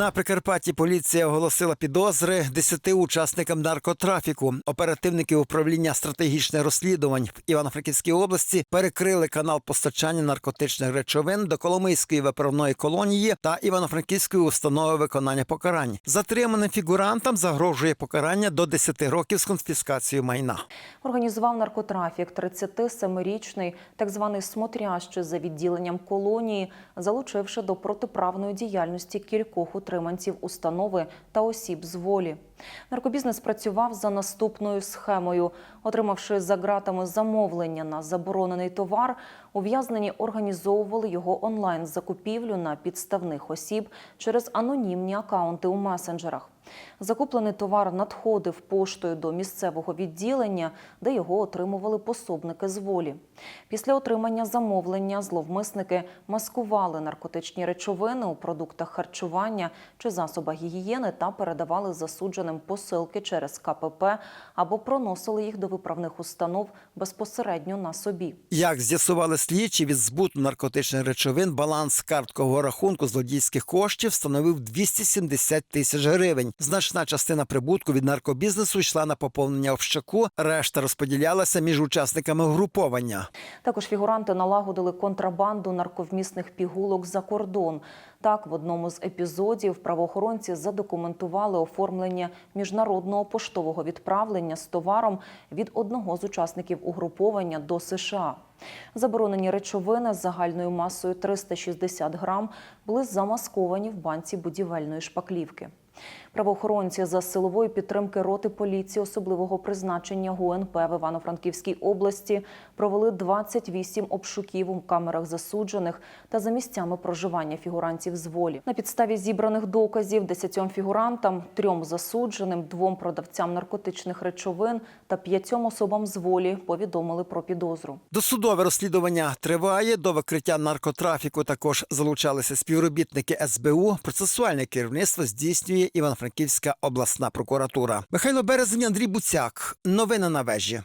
На Прикарпатті поліція оголосила підозри 10 учасникам наркотрафіку. Оперативники управління стратегічних розслідувань в Івано-Франківській області перекрили канал постачання наркотичних речовин до Коломийської виправної колонії та Івано-Франківської установи виконання покарань. Затриманим фігурантам загрожує покарання до 10 років з конфіскацією майна. Організував наркотрафік 37-річний так званий смотрящий за відділенням колонії, залучивши до протиправної діяльності кількох утриманців установи та осіб з волі. Наркобізнес працював за наступною схемою. Отримавши за ґратами замовлення на заборонений товар, ув'язнені організовували його онлайн-закупівлю на підставних осіб через анонімні акаунти у месенджерах. Закуплений товар надходив поштою до місцевого відділення, де його отримували пособники з волі. Після отримання замовлення зловмисники маскували наркотичні речовини у продуктах харчування чи засобах гігієни та передавали засудженим посилки через КПП або проносили їх до виправних установ безпосередньо на собі. Як з'ясували слідчі від збуту наркотичних речовин, баланс карткового рахунку злодійських коштів становив 270 тисяч гривень. Значна частина прибутку від наркобізнесу йшла на поповнення общаку, решта розподілялася між учасниками угруповання. Також фігуранти налагодили контрабанду нарковмісних пігулок за кордон. Так, в одному з епізодів правоохоронці задокументували оформлення міжнародного поштового відправлення з товаром від одного з учасників угруповання до США. Заборонені речовини з загальною масою 360 грам були замасковані в банці будівельної шпаклівки. Правоохоронці за силової підтримки роти поліції особливого призначення ГУНП в Івано-Франківській області провели 28 обшуків у камерах засуджених та за місцями проживання фігурантів з волі. На підставі зібраних доказів 10 фігурантам, трьом засудженим, двом продавцям наркотичних речовин та п'ятьом особам з волі повідомили про підозру. Досудове розслідування триває. До викриття наркотрафіку також залучалися співробітники СБУ. Процесуальне керівництво здійснює Івано-Франківська обласна прокуратура. Михайло Березень, Андрій Буцяк. Новини на вежі.